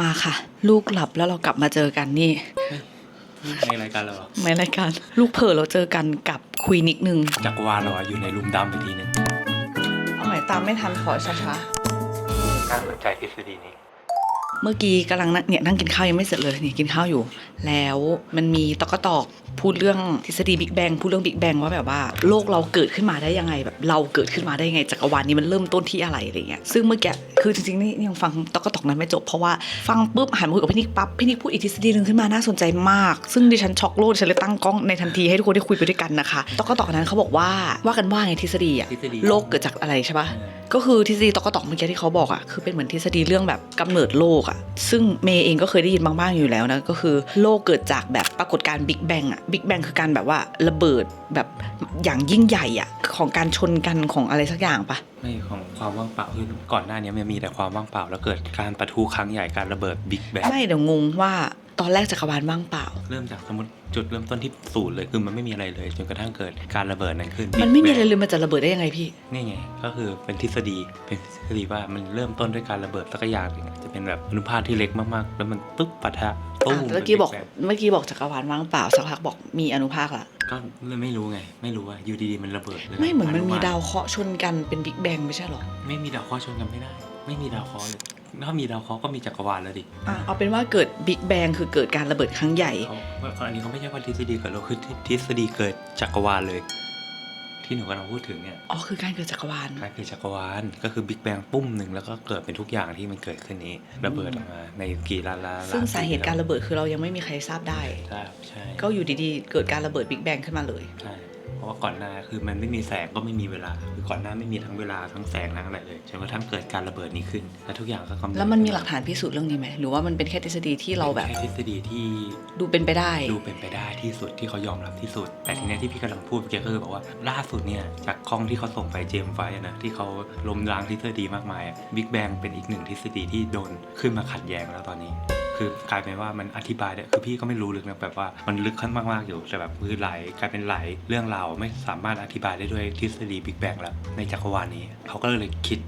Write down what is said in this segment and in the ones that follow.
มาค่ะ ลูกหลับแล้วเรากลับมาเจอกันนี่ ในรายการเราอะไม่รายการ ลูกเผลอเราเจอกันกับคุยนิกนึงจักรวาลเราอะอยู่ในหลุมดำไปทีนึงเอาใหม่ตามไม่ทันขอช้าน่าสนใจทฤษฎีนี้ๆ เมื่อกี้กำลังนั่งเนี่ยนั่งกินข้าวยังไม่เสร็จเลยนี่กินข้าวอยู่ แล้วมันมีตอกกะตอกพูดเรื่องทฤษฎีบิ๊กแบงพูดเรื่องบิ๊กแบงว่าแบบว่าโลกเราเกิดขึ้นมาได้ยังไงแบบเราเกิดขึ้นมาได้ยังไงจักรวาลนี้มันเริ่มต้นที่อะไรอะไรเงี้ยซึ่งเมื่อกี้คือจริงๆนี่นี่ยังฟังตอกกะตอกนั้นไม่จบเพราะว่าฟังปุ๊บหันมาคุยกับพี่นิกปั๊บพี่นิกพูดอีกทฤษฎีหนึ่งขึ้นมาน่าสนใจมาก ซึ่งดิฉันช็อกโลกดิฉันเลยตั้งกล้องในทันทีให้ทุกคนได้คุยไปด้วยกันนะคะตอกกะตอกนั้นเขาบอกว่าว่ากันว่าไงทฤษฎีอะทฤษฎีโลกเกิดจากอะไรใช่ปะก็คือทฤษฎีตอกกะตอกเมื่อกี้ที่เขาบอกอะคือเป็นเหมือนทฤษฎีเรื่องแบบกำเนิดโลกอะซึ่งเมย์เองก็เคยได้ยินบ้างๆอยู่แล้วนะก็คือโลกเกิดจากแบบปรากฏการณ์บิ๊กแบงอะบิ๊กแบงคือการแบบว่าระเบิดแบบอย่างยิ่งใหญ่อะของการชนกันของอะไรสักอย่างปะไม่ของความว่างเปล่าคือก่อนหน้านี้มันมีแต่ความว่างเปล่าแล้วเกิดการปะทุครั้งใหญ่การระเบิดบิ๊กแบงไม่เดี๋ยวงงว่า ตอนแรกจักรวาลว่างเปล่า เริ่มจากสมมติจุดเริ่มต้นที่ศูนย์เลยคือมันไม่มีอะไรเลยจนกระทั่งเกิดการระเบิดนั้นขึ้น มันไม่มี Big อะไร Bang เลยมันจะระเบิดได้ยังไงพี่ นี่ไง ก็คือเป็นทฤษฎีเป็นทฤษฎีว่ามันเริ่มต้นด้วยการระเบิดสักอย่างหนึ่งจะเป็นแบบอนุภาคที่เล็กมากๆ แล้วมันปึ๊บปะทะตุ้อะมเมื่อกี้บอกป็น Big Bang เมื่อกี้บอกจักรวาลว่างเปล่าสักพักบอกมีอนุภาคละก็เลยไม่รู้ไง ไม่รู้ว่าอยู่ดีๆมันระเบิดเลยไม่เหมือนมันมีนุดาวเคราะห์ชนกันเป็นบิ๊กแบงไม่ใช่หรอไม่มีดาวเคราะห์ชนกันไม่ได้ ไม่มีดาวเคราะห์เลย ถ้ามีดาวเคราะห์ก็มีจักรวาลแล้วดิอะเอาเป็นว่าเกิดบิ๊กแบงคือเกิดการระเบิดครั้งใหญ่ เขาอันนี้เขาไม่ใช่ว่าทฤษฎีเกิดโลกคือทฤษฎีเกิดจักรวาลเลย ที่หนูกำลังพูดถึงเนี่ยอ๋อคือการเกิดจักรวาล การเกิดจักรวาลก็คือบิ๊กแบงปุ้มหนึ่งแล้วก็เกิดเป็นทุกอย่างที่มันเกิดขึ้นนี้ระเบิดออกมาในกี่ล้านล้านล้นซึ่งสาเหตุการระเบิดคือเรายังไม่มีใครทราบได้ ใช่ใช่ก็อยู่ดีๆ เกิดการระเบิดบิ๊กแบงขึ้นมาเลย ใช่เพ ราะว่าก่อนหน้าคือมันไม่มีแสงก็ไม่มีเวลา คือก่อนหน้าไม่มีทั้งเวลาทั้งแสงทั้งอะไรเลยจนกระทั่งเกิดการระเบิดนี้ขึ้น และทุกอย่างก็กำเนิดแล้วมันมีหลักฐานพิสูจน์เรื่องนี้ไหมหรือว่ามันเป็นแค่ทฤษฎีที่เราแบบแค่ทฤษฎีที่ดูเป็นไปได้ ดูเป็นไปได้ที่สุดที่เขายอมรับที่สุด แต่ทีเนี้ยที่พี่กำลังพูดเมื่อกี้ก็คือบอกว่าล่าสุดเนี่ยจากกล้องที่เขาส่งไปเจมส์ไฟท์อะนะที่เขาล้มล้างทฤษฎีมากมายบิ๊กแบงเป็นอีกหนึ่งทฤษฎีที่โดนขึ้นมาขัดแย้งแล้วตอนนี้ คือกลายเป็นว่ามันอธิบายได้คือพี่ก็ไม่รู้ลึกนะแบบว่ามันลึกขั้นมากๆอยู่แต่แบบคือหลายกลายเป็นหลายเรื่องราวไม่สามารถอธิบายได้ด้วยทฤษฎีบิ๊กแบงแล้วในจักรวาลนี้เขาก็เลยคิด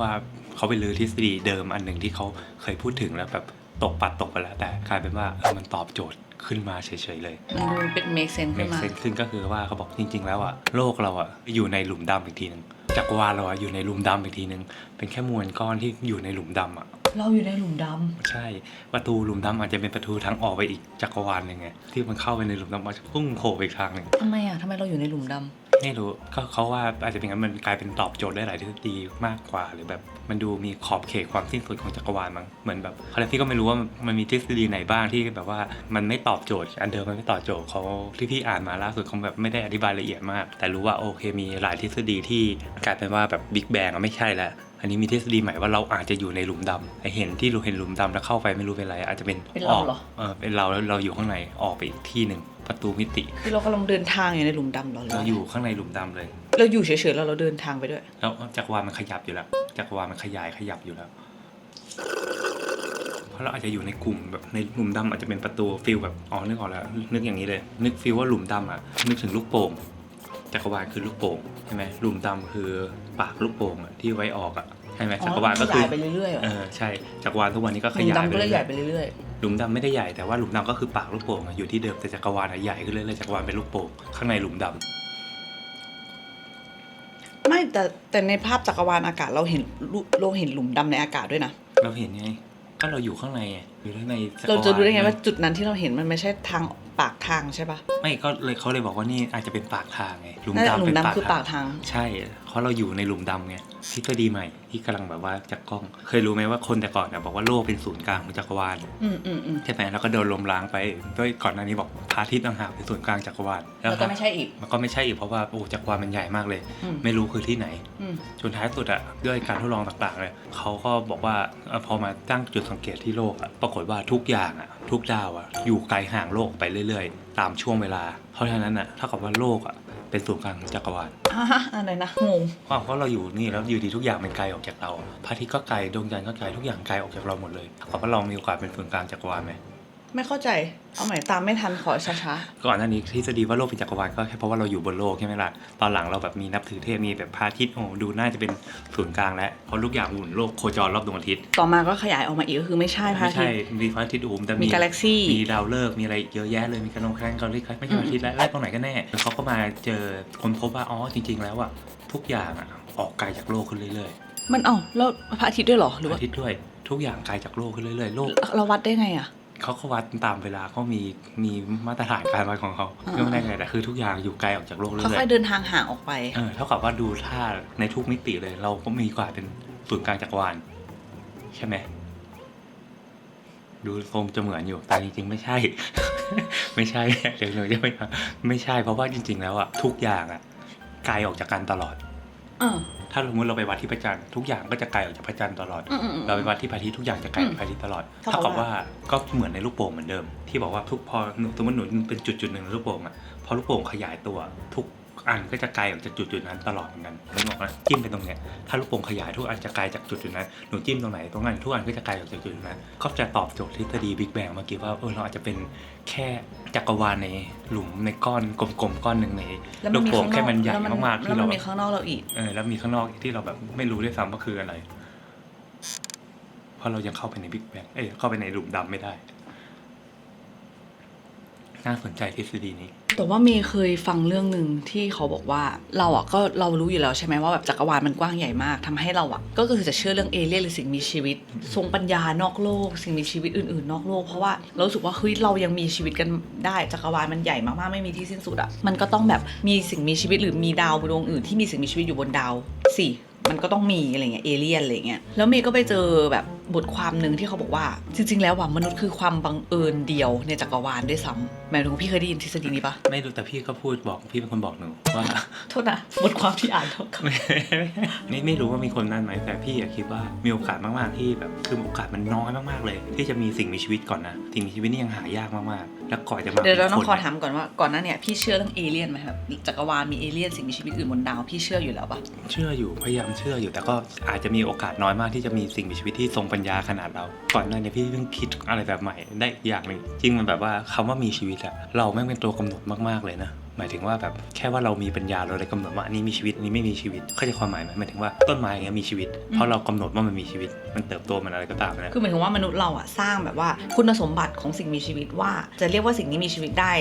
ว่าเขาไปลือทฤษฎีเดิมอันหนึ่งที่เขาเคยพูดถึงแล้วแบบตกปัดตกไปแล้วแต่กลายเป็นว่าเออมันตอบโจทย์ขึ้นมาเฉยๆเลย มันดูเป็นเมคเซนเมขึ้นกมาเซนขึ้นก็คือว่าเขาบอกจริง ๆ แล้วอะโลกเราอะอยู่ในหลุมดำอีกทีหนึ่งจักรวาลเราอะอยู่ในหลุมดำอีกทีหนึ่งเป็นแค่มวลก้อนที่อยู่ในหลุมดำอะ เราอยู่ในหลุมดใช่ ประตูหลุมดำอาจจะเป็นประตูทางออกไปอีกจักรวาลหนึ่งไงที่มันเข้าไปในหลุมดำมันจะพุ่งโผล่ไปอีกทางหนึ่งำทำไมอะทำไมเราอยู่ในหลุมดไม่รู้ก็เขาว่าอาจจะเป็นงั้นมันกลายเป็นตอบโจทย์ได้หลายทฤษฎีมากกว่า หรือแบบมันดูมีขอบเขตความสิ้นสุดของจักรวาลมั้งเหมือนแบบคาราพี่ก็ไม่รู้ว่ามันมีทฤษฎีไหนบ้างที่แบบว่ามันไม่ตอบโจทย์ อันเดิมมันไม่ตอบโจทย์เขาที่พี่อ่านมาล่าสุดเขาแบบไม่ได้อธิบายละเอียดมาก แต่รู้ว่าโอเคมีหลายทฤษฎีที่กลายเป็นว่าแบบบิ๊กแบงไม่ใช่แล้ว อันนี้มีทฤษฎีใหม่ว่าเราอาจจะอยู่ในหลุมดำไอเห็นที่เราเห็นหลุมดำแล้วเข้าไปไม่รู้เป็นอะไร อาจจะเป็นำเป็นเราเหรอเออเป็นเราแล้วเราอยู่ข้างในออกไปอีกที่หนึ่งประตูมิติคือเรากำลังเดินทางอยู่ในหลุมดำเหรอหรืเราว่าอยู่ข้างในหลุมดำเลย เราอยู่เฉยๆแล้วเราเดินทางไปด้วย แล้วจักรวาลมันขยับอยู่แล้วจักรวาลมันขยายขยับอยู่แล้วเพราะเราอาจจะอยู่ในกลุ่มแบบในหลุมดำอาจจะเป็นประตูฟิลแบบอ๋อนึกออกแล้ว นึกอย่างนี้เลย นึกฟิลว่าหลุมดำอะนึกถึงลูกโป่ง จักรวาลคือลูกโป่งใช่ไหมหลุมดำคือปากลูกโป่งอะที่ไว้ออกอะใช่ไหมจักรวาลก็ขคือยายไปเรื่อยๆเหรอ เออใช่จักรวาลทุกวันนี้ก็หขลุมยายดำไปก็เลยเรื่ใหญ่อยไปเรื่อยๆหลุมดำไม่ได้ใหญ่แต่ว่าหลุมดำก็คือปากลูกโป่งอะอยู่ที่เดิมแต่จักรวาลอะใหญ่ขึ้นเรื่อยๆจักรวาลเป็นลูกโป่งข้างในหลุมดำๆไม่แต่แต่ในภาพจักรวาลอากาศเราเห็นลุเราเห็นหลุมดำในอากาศด้วยนะเราเห็นไงก็เราอยู่ข้างในไง อยู่ข้างในกเราจะรู้ได้ไงลว่าจุดนั้นที่เราเห็นมันไม่ใช่ทางปากทางใช่ปะไม่ก็เลยเขาเลยบอกว่านี่อาจจะเป็นปากทางไงหลุมนั่นแหละดำหลุเป็มนปากดำคือปากทางทาง ใช่ เพราะเราอยู่ในหลุมดำไงทฤษฎีใหม่ที่กำลังแบบว่าจากกล้อง เคยรู้ไหมว่าคนแต่ก่อนเนี่ยบอกว่าโลกเป็นศูนย์กลางของจักรวาลอืมอืมอืมใช่ไหมแล้วก็โดนลมล้างไปด้วยก่อนหน้านี้บอกพระอาทิตย์ต่างหากเป็นศูนย์กลางจักรวาลแล้วก็ไม่ใช่อีก มันก็ไม่ใช่อีกเพราะว่าโอ้จักรวาลมันใหญ่มากเลย อืม ไม่รู้คือที่ไหน อืม จนท้ายสุดอะด้วยการทดลองต่างๆเลยเขาก็บอกว่าเอ่อพอมาตั้งจุดสังเกตที่โลกอะปรากฏว่าทุกอย่างอะทุกดาวอะอยู่ไกลห่างโลกไปเรื่อย ๆ ตามช่วงเวลา เพราะฉะนั้นอะเท่ากับว่าโลกอะ เป็นศูนย์กลางของจักรวาลอ่าฮะอะไรนะงงเพราะเพราะเราอยู่นี่แล้วอยู่ดีทุกอย่างมันไกลออกจากเราพระอาทิตย์ก็ไกลดวงจันทร์ก็ไกลทุกอย่างไกลออกจากเราหมดเลยเท่ากับว่าเรามีโอกาสเป็นศูนย์กลางจักรวาลไหม ไม่เข้าใจ เอาใหม่ตามไม่ทันขอช้าก่อนหน้านี้ทฤษฎีว่าโลกเป็นจักรวาลก็แค่เพราะว่าเราอยู่บนโลกใช่ไหมล่ะ ตอนหลังเราแบบมีนับถือเทพมีแบบพระอาทิตย์โอ้ดูน่าจะเป็นศูนย์กลางแล้วเพราะทุกอย่างหมุนโลกโคจรรอบดวงอาทิตย์ ๆ ต่อมาก็ขยายออกมาอีกก็คือไม่ใช่พระไม่อาทิใช่ตย์ มีพระอาทิตย์อูมแต่มีมี กาแล็กซี่ มีดาวฤกษ์มีอะไรเยอะแยะเลย มีกระนงแคลนกาลิกไม่ใช่พระอาทิตย์แล้วแล้วตรงไหนกันแน่ แล้วเขาก็มาเจอคนพบว่า อ๋อ จริง ๆ แล้วอะทุกอย่างอะออกไกลจากโลกขึ้นเรื่อยมันเอ้าแล้วพระอาทิตย์ด้วยเหรอหๆรือพระว่าอาทิตย์ด้วย ทุกอย่างไกลจากโลกขึ้นเรื่อยๆ โลก เราวัดได้ไงอะ เขาก็วัดตามเวลาเขามีมีมาตรฐานการวัดของเขาอ่าก็ไม่ได้ไงแต่คือทุกอย่างอยู่ไกลออกจากโลกเรื่อยๆค่อยๆเดินทางห่างออกไปเออเท่ากับว่าดูถ้าในทุกมิติเลย เราก็มีกว่าเป็นศูนย์กลางจักรวาลใช่ไหมดูทรงจะเหมือนอยู่แต่จริง ๆ ไม่ใช่ ไม่ใช่เดี๋ยวหนูจะไม่ไม่ใช่ เพราะว่าจริง ๆ แล้วอะทุกอย่างอะไกลออกจากกันตลอด เออ ถ้าสมมติเราไปวัดที่พระจันทร์ทุกอย่างก็จะไกลออกจากพระจันทร์ตลอดอืมอืมอืมเราไปวัดที่พระอาทิตย์ทุกอย่างจะไกลออกจากพระอาทิตย์ตลอดเท่าเท่ากักับบว่าว่าก็เหมือนในลูกโป่งเหมือนเดิม ที่บอกว่าทุกพอหนูสมมติหนูเป็นจุดจุดๆหนึ่งในลูกโป่งอะพอลูกโป่งขยายตัวทุกอันก็จะไกลออกจากจุดจุดๆนั้นตลอดเหมือนกันนึกออกไหมจิ้มไปตรงเนี้ยถ้าลูกโป่งขยายทุกอันจะไกลจากจุดจุดๆนั้น หนูจิ้มตรงไหนตรงนั้นทุกอันก็จะไกลออกจากจุดจุดๆนั้น ก็จะตอบโจทย์ทฤษฎีบิ๊กแบงเมื่อกี้ว่าเออเราอาจจะเป็นแค่ จักรวาลในหลุมในก้อนกลมๆก้อนหนึ่งในแล้วลูมันกมีโป่งข้างนแค่อกมันใหญ่แล้วมากๆแล้วที่มัเรานแบมีบข้างนอกเราอีกเออแล้วมีข้างนอกที่เราแบบไม่รู้ด้วยซ้ำว่าคืออะไร เพราะเรายังเข้าไปในบิ๊กแบงเอ้ยเข้าไปในหลุมดำไม่ได้ น่าสนใจทฤษฎีนี้ แต่ว่าเมย์เคยฟังเรื่องหนึ่งที่เขาบอกว่าเราอะก็เรารู้อยู่แล้วใช่ไหมว่าแบบจักรวาลมันกว้างใหญ่มากทำให้เราอะก็คือจะเชื่อเรื่องเอเลี่ยนหรือสิ่งมีชีวิต ทรงปัญญานอกโลก สิ่งมีชีวิตอื่นๆ นอกโลกเพราะว่าเราสึกว่าเฮ้ยเรายังมีชีวิตกันได้จักรวาลมันใหญ่มากๆไม่มีที่สิ้นสุดอะมันก็ต้องแบบมีสิ่งมีชีวิตหรือมีดาวดวงอื่นที่มีสิ่งมีชีวิตอยู่บนดาวสี่มันก็ต้องมีอะไรเงี้ยเอเลี่ยนอะไรเงี้ยแล้วเมย์ก็ไปเจอแบบ บทความหนึ่งที่เขาบอกว่า จริง ๆ แล้วว่ะมนุษย์คือความบังเอิญเดียวในจักรวาลด้วยซ้ำหมายถึงพี่เคยได้ยินทฤษฎีนี้ปะไม่รู้แต่พี่ก็พูดบอกพี่เป็นคนบอกหนูว่าโทษนะบทความที่อ่านเท่ากับไม่ไม่ไม่รู้ว่ามีคนนั่นไหมแต่พี่อะคิดว่ามีโอกาสมากๆที่แบบคือโอกาสมันน้อยมากๆเลย ที่จะมีสิ่งมีชีวิตก่อนนะสิ่งมีชีวิตนี่ยังหายากมากๆแล้วก่อนจะมาเดี๋ยวเราต้องป็นขอคนถามก่อนว่าก่อนหน้าเนี่ยพี่เชื่อเรื่องเอเลี่ยนไหมครับจักรวาลมีเอเลี่ยนสิ่งมีชีวิตอื่นบนดาวพี่เชื่ออยู่แล้วปะเชื่ออยู่พยายามเชื่ออยู่แต่ก็อาจจะมีโอกาสน้อยมากที่จะมีสิ่งมีชีวิตที่ทรงปัญญาขนาดเราก่อนหน้านี้พี่เพิ่งคิดอะไรแบบใหม่ได้อีกอย่างหนึ่งจริงมันแบบว่าคำว่ามีชีวิตอะเราไม่งเป็นตัวกำหนดมากๆเลยนะ หมายถึงว่าแบบแค่ว่าเรามีปัญญาเราเลยกำหนดว่าอันนี้มีชีวิตอันนี้ไม่มีชีวิตเข้าใจความหมายไหมหมายถึงว่าต้นไม้อย่างเงี้ยมีชีวิต เพราะเรากำหนดว่ามันมีชีวิตมันเติบโตมันอะไรก็ตามนะคือหมายถึงว่ามนุษย์เราอะสร้างแบบว่าคุณสมบัติของสิ่งมีชีวิตว่า จะเรียกว่าสิ่งนี้มีชีวิตได้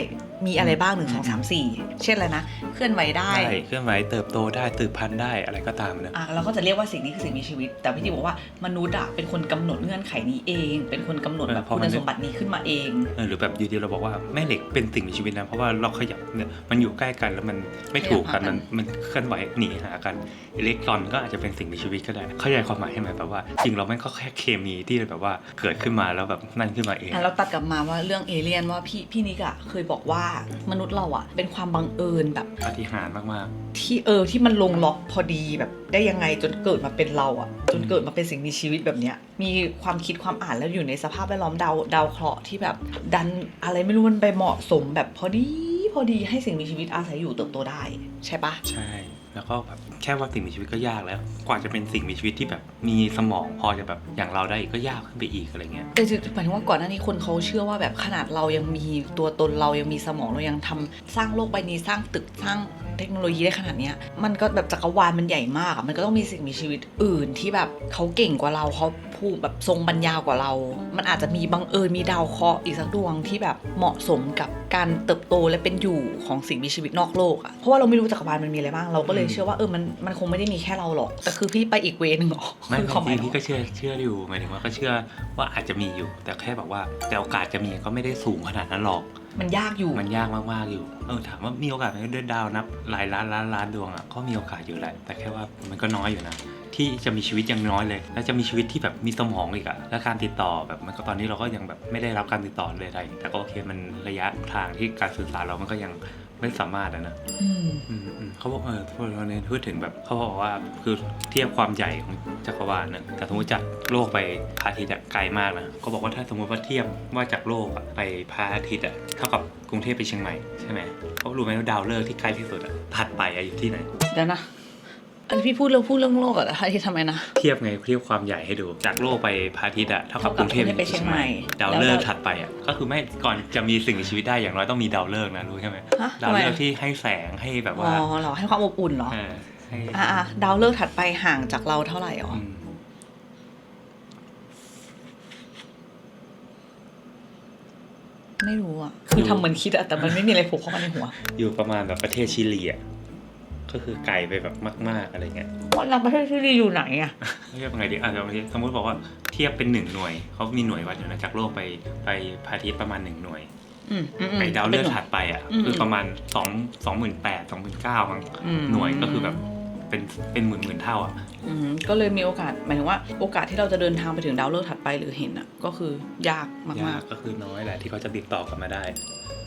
มีอะไรบ้างหนึ่งสองสามสี่เช่นอะไรนะ เคลื่อนไหวได้ได้เคลื่อนไหวเติบโตได้ตืบพันธุ์ได้อะไรก็ตามนะอะเราก็จะเรียกว่าสิ่งนี้คือสิ่งมีชีวิต แต่พี่จีบอกว่ามนุษย์อะเป็นคนกำหนดเงื่อนไขนี้เอง เป็นคนกำหนดแบบคุณสมบัตินี้ขึ้นมาเอง เออหรือแบบอยู่ดีเราบอกว่าแม่เหล็กเป็นสิ่งมีชีวิตนะเพราะว่าเราขยับเนี่ยมันอยู่ใกล้กันแล้วมันไม่ถูกกันขยับหากัมันนมันเคลื่อนไหวหนีหากันอิเล็กตรอนก็อาจจะเป็นสิ่งมีชีวิตก็ได้ เข้าใจความหมายใช่ไหมแบบว่า จริงเราไม่งก็แค่เคมีที่แบบว่าเกิดขึ้นมาแล้วแบบนั่นขึ้นมาเองอะเราตัดกลับมาว่าเรื่องเอเลี่ยนว่าพี่พี่นิกอะเคยบอกว่ามนุษย์เราอะเป็นความบังเอิญแบบปาฏิหาริย์มากที่เออที่มันลงล็อกพอดีแบบได้ยังไงจนเกิดมาเป็นเราอะจนเกิดมาเป็นสิ่งมีชีวิตแบบเนี้ยมีความคิดความอ่านแล้วอยู่ในสภาพแวดล้อมดาวดาวเคราะห์ที่แบบดันอะไรไม่รู้มันไปเหมาะสมแบบพอดี พอดีให้สิ่งมีชีวิตอาศัยอยู่เติบโตได้ใช่ปะๆใช่ แล้วก็แบบแค่ว่าสิ่งมีชีวิตก็ยากแล้ว กว่าจะเป็นสิ่งมีชีวิตที่แบบมีสมองพอจะแบบอย่างเราได้อีกก็ยากขึ้นไปอีกอะไรเงี้ยแต่หมายถึงว่าก่อนหน้านี้คนเขาเชื่อว่าแบบขนาดเรายังมีตัวตนเรายังมีสมองเรายังทำสร้างโลกใบนี้สร้างตึกสร้างเทคโนโลยีได้ขนาดเนี้ยมันก็แบบจักรวาลมันใหญ่มากอะมันก็ต้องมีสิ่งมีชีวิตอื่นที่แบบเขาเก่งกว่าเราเขา พูดแบบทรงปัญญากว่าเรา มันอาจจะมีบังเอิญมีดาวเคราะห์อีกสักดวงที่แบบเหมาะสมกับการเติบโตและเป็นอยู่ของสิ่งมีชีวิตนอกโลกอะเพราะว่าเราไม่รู้จักรวาลมันมีอะไรบ้างเราก็เลยเชื่อว่าเออมันมันคงไม่ได้มีแค่เราหรอกแต่คือพี่ไปอีกเวนึงเหรอไม่คือความหจมายริงๆเหรพี่อก็เชื่อเชื่ออยู่หมายถึงว่าก็เชื่อว่าอาจจะมีอยู่ แต่แค่แบบว่าแต่โอกาสจะมีก็ไม่ได้สูงขนาดนั้นหรอกมันยากอยู่ มันยากมากๆอยู่ เออถามว่ามีโอกาสไหมด้วยดาวนับหลายล้านล้านล้านดวงอะก็มีโอกาสอยู่แหละ แต่แค่ว่ามันก็น้อยอยู่นะ ที่จะมีชีวิตยังน้อยเลย แล้วจะมีชีวิตที่แบบมีสมองอีกอะและการติดต่อแบบมันก็ตอนนี้เราก็ยังแบบไม่ได้รับการติดต่อเลยใดแต่ก็โอเคมันระยะทางที่การสื่อสารเรามันก็ยังไม่สามารถอะนะอืมอืมอืมเขาบอกเออพูดเราเนี่ยพูดถึงแบบเขาบอกว่าคือเทียบความใหญ่ของจักรวาลนะแต่สมมติจากโลกไปพระอาทิตย์อะไกลมากนะเขาบอกว่าถ้าสมมติว่าเทียบว่าจากโลกอะไปพระอาทิตย์อะเท่ากับกรุงเทพไปเชียงใหม่ใช่ไหมเขารู้ไหมว่าดาวฤกษ์ที่ใกล้ที่สุดอะถัดไปอะอยู่ที่ไหนเดี๋ยวนะ อันนี้พี่พูดเรื่องพูดเรื่องโลกเหรอะพระอาทิตย์ทำไมนะ เทียบไงเทียบความใหญ่ให้ดู จากโลกไปพระอาทิตย์อะเท่ากับเท่ากกับรุงเทพกรุงเทพไปเชียงใหม่ดาวแล้วฤกษ์เราถัดไปอะก็คือไม่ก่อนจะมีสิ่งมีชีวิตได้อย่างน้อยต้องมีดาวฤกษ์นะรู้ใช่ไหมฮะดาวทำไมฤกษ์ที่ให้แสงให้แบบอ๋ว่าอเหรอให้ความอบอุ่นเหรอเออให้อะอะดาวเลิกษ์ถัดไปห่างจากเราเท่าไหร่อ๋ออืมไม่รู้อะคือทำเหมือนคิดอะแต่มันไม่มีอะไรผูกเข้ามาในหัว อยู่ประมาณแบบประเทศชิลีอะ ก็คือไกลไปแบบมาก ๆอะไรเงี้ยว่าเราประเทศที่ดีอยู่ไหนอะเทียบยังไงดีอะสมมติบอกว่าเทียบเป็นหนึ่งหน่วยเขามีหน่วยวัดอยู่นะจากโลกไปไปพระอาทิตย์ประมาณหนึ่งหน่วยอืมอืมอืมไอ้ดาวฤกษ์ถัดไปอะอืมคือประมาณสองสองหมื่นแปดสองหมื่นเก้ามั้งอืม หน่วยก็คือแบบเป็นเป็นหมื่นหมื่นเท่าอะอืมก็เลยมีโอกาสหมายถึงว่าโอกาสที่เราจะเดินทางไปถึงดาวเลิกษ์ถัดไปหรือเห็นอะก็คือยากมายากกก็คือน้อยแหละที่เขาจะติดต่อกลับมาได้ ๆ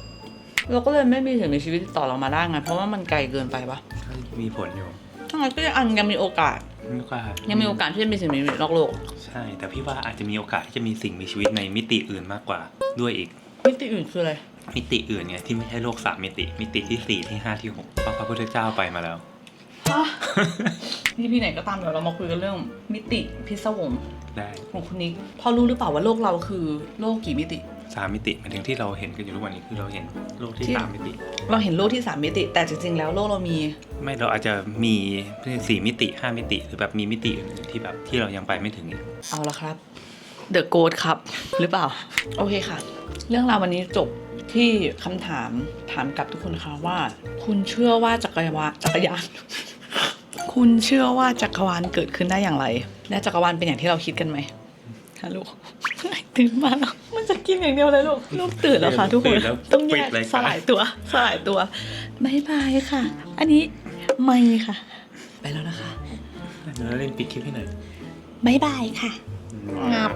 เราก็เลยไม่มีถึงในชีวิตติดต่อเรามาได้ไงเพราะว่ามันไกลเกินไปปะก็มีผลอยู่ทั้งนั้นก็ยังยังมีโอกาสไม่กล้ายังมีโอกาสที่จะมีสิ่งมีชีวิตนอกโลก ใช่ แต่พี่ว่าอาจจะมีโอกาสที่จะมีสิ่งมีชีวิตในมิติอื่นมากกว่าด้วยอีก มิติอื่นคืออะไร มิติอื่นไงที่ไม่ใช่โลกสามมิติ มิติที่สี่ที่ห้าที่หกเพราะพระพุทธเจ้าไปมาแล้วฮะที่พี่ไหนก็ตามเดี๋ยวเรามาคุยกันเรื่องมิติพิศวงได้ของคุณนิกพอรู้หรือเปล่าว่าโลกเราคือโลกกี่มิติ สามมิติหมายถึงที่เราเห็นกันอยู่ทุกวันนี้คือเราเห็นโลกที่ที่ สามมิติ เราเห็นโลกที่สามมิติ แต่จริงๆแล้วโลกเรามี ไม่เราอาจจะมีสี่มิติห้ามิติ หรือแบบมีมิติอื่นๆที่แบบที่เรายังไปไม่ถึงอีกเอาละครับ The g o a t ครับ หรือเปล่า โอเคค่ะ เรื่องราววันนี้จบที่คำถามถามกับทุกคนค่ะว่า คุณเชื่อว่าจักรวาลจักรยาน คุณเชื่อว่าจักรวาลเกิดขึ้นได้อย่างไร และจักรวาลเป็นอย่างที่เราคิดกันไหม ฮัลโหลตื่นมาแล้วมันจะกินอย่างเดียวเลยลูกลูกตื่นแล้วค่ะทุกคนตื่นแล้วต้องแยปิกดรายการสลายตัวสลายตัวบายบายค่ะ อันนี้ไม่ค่ะ ไปแล้วนะคะเดี๋ยวเราเล่นปิดคลิปให้หน่อยบายบายค่ะงับ